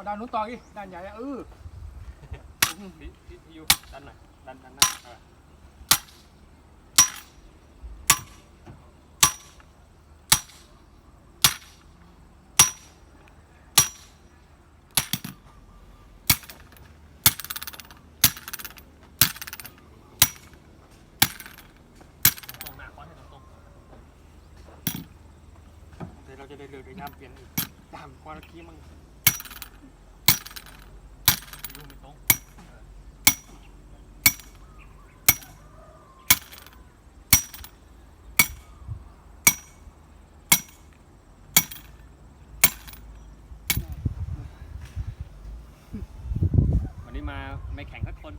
เอาด้านนู้นต่ออีกด้านใหญ่อะเออพี่พี่พี่ยูดันหน่อยดันดันหน้าเออตรงหน้าคอนให้ตรงตรงเดี๋ยวเราจะได้เลือกได้ย่ามเปลี่ยนอีกตามคอนกี้มั่งยูไม่ตรงวันนี้มา ไม่แข่งสักคน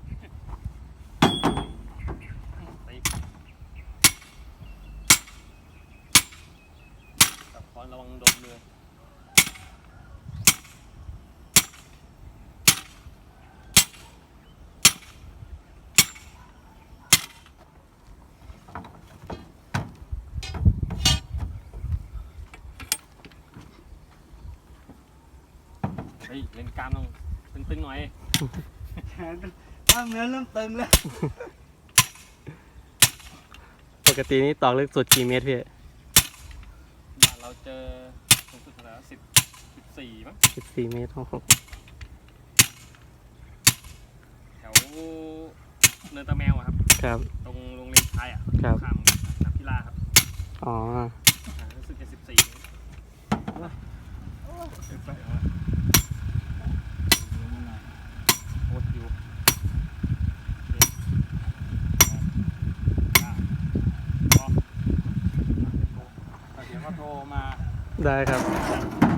ตีกับคอนระวังโดนเรือเฮ้ยเล่นกล้ามต้องตึงๆหน่อย แขนกล้ามเนื้อเริ่มตึงแล้ว ปกตินี่ตอกลึกสุดกี่เมตรพี่บ้านเราเจอสูงสุดเท่าไหร่สิบสิบสี่มั้งสิบสี่เมตรโอ้โหแถวเนินตะแมวอะครับ ครับ ตรงโรงเรียนชายอะครับ ข้ามสนามกีฬาครับ อ๋อ อ่ารู้สึกจะสิบสี่โคตรอยู่เจ็ดแปดเก้าพอ เดี๋ยวก็โทรมาได้ครับ